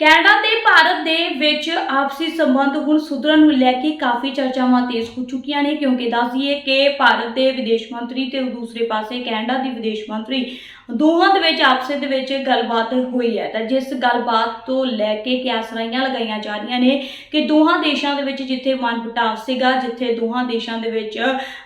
Canada ਤੇ ਭਾਰਤ ਦੇ ਵਿੱਚ ਆਪਸੀ ਸੰਬੰਧ ਹੁਣ ਸੁਧਰਨ ਨੂੰ ਲੈ ਕੇ ਕਾਫੀ ਚਰਚਾਵਾਂ ਤੇਜ਼ ਹੋ ਚੁੱਕੀਆਂ ਨੇ, ਕਿਉਂਕਿ ਦੱਸਦੀਏ ਕਿ ਭਾਰਤ ਦੇ ਵਿਦੇਸ਼ ਮੰਤਰੀ ਤੇ ਦੂਸਰੇ ਪਾਸੇ ਕੈਨੇਡਾ ਦੀ ਵਿਦੇਸ਼ ਮੰਤਰੀ ਦੋਹਾਂ ਦੇ ਵਿੱਚ ਆਪਸੇ ਦੇ ਵਿੱਚ ਗੱਲਬਾਤ ਹੋਈ ਹੈ। ਤਾਂ ਜਿਸ ਗੱਲਬਾਤ ਤੋਂ ਲੈ ਕੇ ਕਿਆਸਰਾਈਆਂ ਲਗਾਈਆਂ ਜਾ ਰਹੀਆਂ ਨੇ ਕਿ ਦੋਹਾਂ ਦੇਸ਼ਾਂ ਦੇ ਵਿੱਚ ਜਿੱਥੇ ਮਨਮੁਟਾਵ ਸੀਗਾ, ਜਿੱਥੇ ਦੋਹਾਂ ਦੇਸ਼ਾਂ ਦੇ ਵਿੱਚ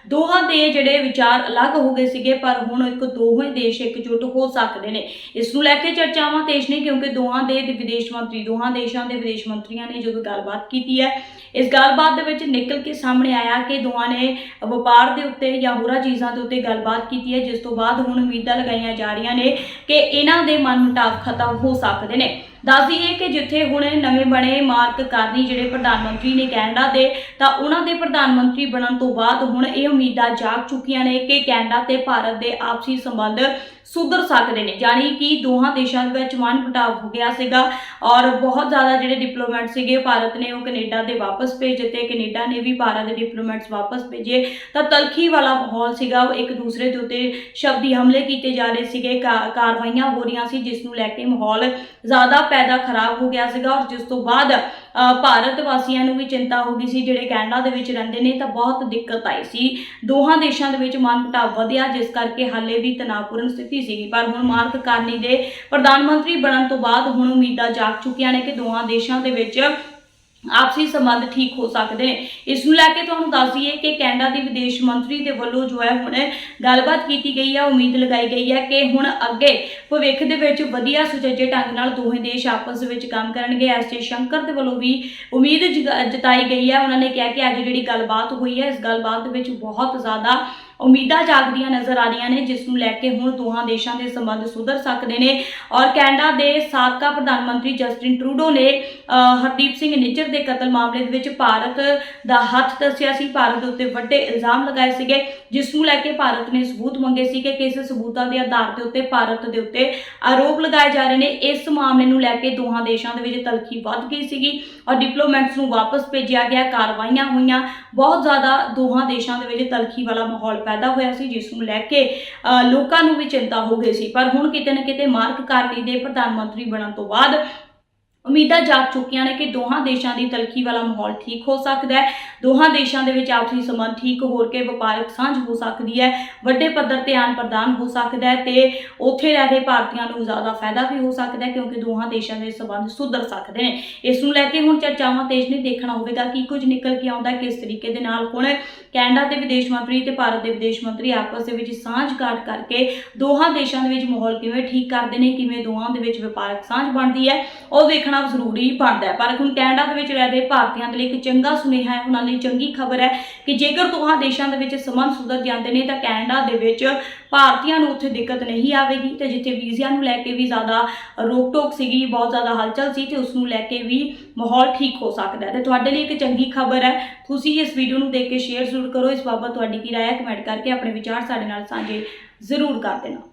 ਦੋਹਾਂ ਦੇ ਜਿਹੜੇ ਵਿਚਾਰ ਅਲੱਗ ਹੋ ਗਏ ਸੀਗੇ, ਪਰ ਹੁਣ ਇੱਕ ਦੋਵੇਂ ਦੇਸ਼ ਇਕਜੁੱਟ ਹੋ ਸਕਦੇ ਨੇ। ਇਸ ਨੂੰ ਲੈ ਕੇ ਚਰਚਾਵਾਂ ਤੇਜ਼ ਨੇ, ਕਿਉਂਕਿ ਦੋਹਾਂ ਦੇ ਵਿਦੇਸ਼ ਮੰਤਰੀ, ਦੋਹਾਂ ਦੇਸ਼ਾਂ ਦੇ ਵਿਦੇਸ਼ ਮੰਤਰੀਆਂ ਨੇ ਜਦੋਂ ਗੱਲਬਾਤ ਕੀਤੀ ਹੈ, ਇਸ ਗੱਲਬਾਤ ਦੇ ਵਿੱਚ ਨਿਕਲ ਕੇ ਸਾਹਮਣੇ ਆਇਆ ਕਿ ਦੋਹਾਂ ਨੇ ਵਪਾਰ ਦੇ ਉੱਤੇ ਜਾਂ ਹੋਰਾਂ ਚੀਜ਼ਾਂ ਦੇ ਉੱਤੇ ਗੱਲਬਾਤ ਕੀਤੀ ਹੈ, ਜਿਸ ਤੋਂ ਬਾਅਦ ਹੁਣ ਉਮੀਦਾਂ ਲਗਾਈਆਂ ਜਾ ਰਹੀਆਂ ਨੇ ਕਿ ਇਹਨਾਂ ਦੇ ਮਨਮੁਟਾਵ ਖਤਮ ਹੋ ਸਕਦੇ ਨੇ। ਦੱਸ ਦਈਏ ਕਿ ਜਿੱਥੇ ਹੁਣ ਨਵੇਂ ਬਣੇ ਮਾਰਕ ਕਾਰਨੀ ਜਿਹੜੇ ਪ੍ਰਧਾਨ ਮੰਤਰੀ ਨੇ ਕੈਨੇਡਾ ਦੇ, ਤਾਂ ਉਹਨਾਂ ਦੇ ਪ੍ਰਧਾਨ ਮੰਤਰੀ ਬਣਨ ਤੋਂ ਬਾਅਦ ਹੁਣ ਇਹ ਉਮੀਦਾਂ ਜਾਗ ਚੁੱਕੀਆਂ ਨੇ ਕਿ ਕੈਨੇਡਾ ਤੇ ਭਾਰਤ ਦੇ ਆਪਸੀ ਸੰਬੰਧ ਸੁਧਰ ਸਕਦੇ ਨੇ। ਯਾਨੀ ਕਿ ਦੋਹਾਂ ਦੇਸ਼ਾਂ ਦੇ ਵਿੱਚ ਮਨਮੁਟਾਵ ਹੋ ਗਿਆ ਸੀਗਾ ਔਰ ਬਹੁਤ ਜ਼ਿਆਦਾ ਜਿਹੜੇ ਡਿਪਲੋਮੈਟ ਸੀਗੇ, ਭਾਰਤ ਨੇ ਉਹ ਕੈਨੇਡਾ ਦੇ ਵਾਪਸ ਭੇਜ ਦਿੱਤੇ ਕੈਨੇਡਾ ਨੇ ਵੀ ਭਾਰਤ ਦੇ ਡਿਪਲੋਮੈਟਸ ਵਾਪਸ ਭੇਜੇ। ਤਾਂ ਤਲਖੀ ਵਾਲਾ ਮਾਹੌਲ ਸੀਗਾ, ਉਹ ਇੱਕ ਦੂਸਰੇ ਦੇ ਉੱਤੇ ਸ਼ਬਦੀ ਹਮਲੇ ਕੀਤੇ ਜਾ ਰਹੇ ਸੀਗੇ, ਕਾ- ਕਾਰਵਾਈਆਂ ਹੋ ਰਹੀਆਂ ਸੀ, ਜਿਸ ਨੂੰ ਲੈ ਕੇ ਮਾਹੌਲ ਜ਼ਿਆਦਾ ਪੈਦਾ ਖਰਾਬ ਹੋ ਗਿਆ ਸੀਗਾ ਔਰ ਜਿਸ ਤੋਂ ਬਾਅਦ ਭਾਰਤ ਵਾਸੀਆਂ ਨੂੰ ਵੀ ਚਿੰਤਾ ਹੋ ਗਈ ਸੀ, ਜਿਹੜੇ ਕੈਨੇਡਾ ਦੇ ਵਿੱਚ ਰਹਿੰਦੇ ਨੇ, ਤਾਂ ਬਹੁਤ ਦਿੱਕਤ ਆਈ ਸੀ। ਦੋਹਾਂ ਦੇਸ਼ਾਂ ਦੇ ਵਿੱਚ ਮਨਮੁਟਾਵ ਵਧਿਆ, ਜਿਸ ਕਰਕੇ ਹਾਲੇ ਵੀ ਤਣਾਅਪੂਰਨ ਸਥਿਤੀ ਸੀਗੀ। ਪਰ ਹੁਣ ਮਾਰਕ ਕਾਰਨੀ ਦੇ ਪ੍ਰਧਾਨ ਮੰਤਰੀ ਬਣਨ ਤੋਂ ਬਾਅਦ ਹੁਣ ਉਮੀਦਾਂ ਜਾਗ ਚੁੱਕੀਆਂ ਨੇ ਕਿ ਦੋਹਾਂ ਦੇਸ਼ਾਂ ਦੇ ਵਿੱਚ ਆਪਸੀ ਸੰਬੰਧ ਠੀਕ ਹੋ ਸਕਦੇ ਨੇ। ਇਸ ਨੂੰ ਲੈ ਕੇ ਤੁਹਾਨੂੰ ਦੱਸ ਦਈਏ ਕਿ ਕੈਨੇਡਾ ਦੀ ਵਿਦੇਸ਼ ਮੰਤਰੀ ਦੇ ਵੱਲੋਂ ਜੋ ਹੈ ਹੁਣ ਗੱਲਬਾਤ ਕੀਤੀ ਗਈ ਹੈ ਉਮੀਦ ਲਗਾਈ ਗਈ ਹੈ ਕਿ ਹੁਣ ਅੱਗੇ ਭਵਿੱਖ ਦੇ ਵਿੱਚ ਵਧੀਆ ਸੁਚੱਜੇ ਢੰਗ ਨਾਲ ਦੋਹੇ ਦੇਸ਼ ਆਪਸ ਵਿੱਚ ਕੰਮ ਕਰਨਗੇ। ਐਸ ਜੇ ਸ਼ੰਕਰ ਦੇ ਵੱਲੋਂ ਵੀ ਉਮੀਦ ਜਤਾਈ ਗਈ ਹੈ ਉਹਨਾਂ ਨੇ ਕਿਹਾ ਕਿ ਅੱਜ ਜਿਹੜੀ ਗੱਲਬਾਤ ਹੋਈ ਹੈ ਇਸ ਗੱਲਬਾਤ ਦੇ ਵਿੱਚ ਬਹੁਤ ਜ਼ਿਆਦਾ ਉਮੀਦਾਂ ਜਾਗਦੀਆਂ ਨਜ਼ਰ ਆ ਰਹੀਆਂ ਨੇ, ਜਿਸ ਨੂੰ ਲੈ ਕੇ ਹੁਣ ਦੋਹਾਂ ਦੇਸ਼ਾਂ ਦੇ ਸੰਬੰਧ ਸੁਧਰ ਸਕਦੇ ਨੇ। ਔਰ ਕੈਨੇਡਾ ਦੇ ਸਾਬਕਾ ਪ੍ਰਧਾਨ ਮੰਤਰੀ ਜਸਟਿਨ ਟਰੂਡੋ ਨੇ ਹਰਦੀਪ ਸਿੰਘ ਨਿੱਜਰ ਦੇ ਕਤਲ ਮਾਮਲੇ ਦੇ ਵਿੱਚ ਭਾਰਤ ਦਾ ਹੱਥ ਦੱਸਿਆ ਸੀ। ਭਾਰਤ ਦੇ ਉੱਤੇ ਵੱਡੇ ਇਲਜ਼ਾਮ ਲਗਾਏ ਸੀਗੇ, ਜਿਸ ਨੂੰ ਲੈ ਕੇ ਭਾਰਤ ਨੇ ਸਬੂਤ ਮੰਗੇ ਸੀ ਕਿ ਕਿਸ ਸਬੂਤਾਂ ਦੇ ਆਧਾਰ ਦੇ ਉੱਤੇ ਭਾਰਤ ਦੇ ਉੱਤੇ ਆਰੋਪ ਲਗਾਏ ਜਾ ਰਹੇ ਨੇ। ਇਸ ਮਾਮਲੇ ਨੂੰ ਲੈ ਕੇ ਦੋਹਾਂ ਦੇਸ਼ਾਂ ਦੇ ਵਿੱਚ ਤਲਖੀ ਵੱਧ ਗਈ ਸੀਗੀ ਔਰ ਡਿਪਲੋਮੈਂਟਸ ਨੂੰ ਵਾਪਸ ਭੇਜਿਆ ਗਿਆ। ਕਾਰਵਾਈਆਂ ਹੋਈਆਂ। ਬਹੁਤ ਜ਼ਿਆਦਾ ਦੋਹਾਂ ਦੇਸ਼ਾਂ ਦੇ ਵਿੱਚ ਤਲਖੀ ਵਾਲਾ ਮਾਹੌਲ ਪੈਦਾ ਹੋਇਆ ਸੀ ਜਿਸ ਨੂੰ ਲੈ ਕੇ ਅ, ਲੋਕਾਂ ਨੂੰ ਵੀ ਚਿੰਤਾ ਹੋ ਗਈ ਸੀ। ਪਰ ਹੁਣ ਕਿਤੇ ਨਾ ਕਿਤੇ ਮਾਰਕ ਕਾਰਨੀ ਦੇ ਪ੍ਰਧਾਨ ਮੰਤਰੀ ਬਣਨ ਤੋਂ ਬਾਅਦ ਉਮੀਦਾਂ ਜਾਗ ਚੁੱਕੀਆਂ ਨੇ ਕਿ ਦੋਹਾਂ ਦੇਸ਼ਾਂ ਦੀ ਤਲਖੀ ਵਾਲਾ ਮਾਹੌਲ ਠੀਕ ਹੋ ਸਕਦਾ ਹੈ। ਦੋਹਾਂ ਦੇਸ਼ਾਂ ਦੇ ਵਿੱਚ ਆਪਸੀ ਸੰਬੰਧ ਠੀਕ ਹੋ ਕੇ ਵਪਾਰਕ ਸਾਂਝ ਹੋ ਸਕਦੀ ਹੈ। ਵੱਡੇ ਪੱਧਰ ਤੇ ਆਨ ਪ੍ਰਦਾਨ ਹੋ ਸਕਦਾ ਹੈ ਤੇ ਉੱਥੇ ਰਹਿ ਰਹੇ ਭਾਰਤੀਆਂ ਨੂੰ ਜ਼ਿਆਦਾ ਫਾਇਦਾ ਵੀ ਹੋ ਸਕਦਾ ਹੈ ਕਿਉਂਕਿ ਦੋਹਾਂ ਦੇਸ਼ਾਂ ਦੇ ਸੰਬੰਧ ਸੁਧਰ ਸਕਦੇ ਨੇ। ਇਸ ਨੂੰ ਲੈ ਕੇ ਹੁਣ ਚਰਚਾਵਾਂ ਤੇਜ਼ ਨੇ ਦੇਖਣਾ ਹੋਵੇਗਾ ਕਿ ਕੁਝ ਨਿਕਲ ਕੇ ਆਉਂਦਾ ਕਿਸ ਤਰੀਕੇ ਦੇ ਨਾਲ ਹੁਣ ਕੈਨੇਡਾ ਦੇ ਵਿਦੇਸ਼ ਮੰਤਰੀ ਤੇ ਭਾਰਤ ਦੇ ਵਿਦੇਸ਼ ਮੰਤਰੀ ਆਪਸ ਦੇ ਵਿੱਚ ਸਾਂਝ ਕਾਟ ਕਰਕੇ ਦੋਹਾਂ ਦੇਸ਼ਾਂ ਦੇ ਵਿੱਚ ਮਾਹੌਲ ਕਿਵੇਂ ਠੀਕ ਕਰਦੇ ਨੇ, ਕਿਵੇਂ ਦੋਹਾਂ ਦੇ ਵਿੱਚ ਵਪਾਰਕ ਸਾਂਝ ਬਣਦੀ ਹੈ, ਉਹ ਦੇਖਣਾ ਜ਼ਰੂਰੀ ਬਣਦਾ ਹੈ। ਪਰ ਹੁਣ ਕੈਨੇਡਾ ਦੇ ਵਿੱਚ ਰਹਿ ਰਹੇ ਭਾਰਤੀਆਂ ਦੇ ਲਈ ਇੱਕ ਚੰਗਾ ਸੁਨੇਹਾ ਹੈ, ਉਹਨਾਂ ਲਈ ਚੰਗੀ ਖਬਰ ਹੈ ਕਿ ਜੇਕਰ ਦੋਹਾਂ ਦੇਸ਼ਾਂ ਦੇ ਵਿੱਚ ਸੰਬੰਧ ਸੁਧਰ ਜਾਂਦੇ ਨੇ ਤਾਂ ਕੈਨੇਡਾ ਦੇ ਵਿੱਚ ਭਾਰਤੀਆਂ ਨੂੰ ਉੱਥੇ ਦਿੱਕਤ ਨਹੀਂ ਆਵੇਗੀ ਤੇ ਜਿੱਥੇ ਵੀਜ਼ਿਆਂ ਨੂੰ ਲੈ ਕੇ ਵੀ ਜ਼ਿਆਦਾ ਰੋਕ ਟੋਕ ਸੀਗੀ, ਬਹੁਤ ਜ਼ਿਆਦਾ ਹਲਚਲ ਸੀ ਤੇ ਉਸ ਨੂੰ ਲੈ ਕੇ ਵੀ ਮਾਹੌਲ ਠੀਕ ਹੋ ਸਕਦਾ ਹੈ। ਤੇ ਤੁਹਾਡੇ ਲਈ ਇੱਕ ਚੰਗੀ ਖਬਰ ਹੈ। ਤੁਸੀਂ ਇਸ ਵੀਡੀਓ ਨੂੰ ਦੇਖ ਕੇ ਸ਼ੇਅਰ ਜ਼ਰੂਰ ਕਰੋ। ਇਸ ਬਾਬਤ ਤੁਹਾਡੀ ਕੀ ਰਾਏ ਹੈ ਕਮੈਂਟ ਕਰਕੇ ਆਪਣੇ ਵਿਚਾਰ ਸਾਡੇ ਨਾਲ ਸਾਂਝੇ ਜ਼ਰੂਰ ਕਰ ਦੇਣਾ।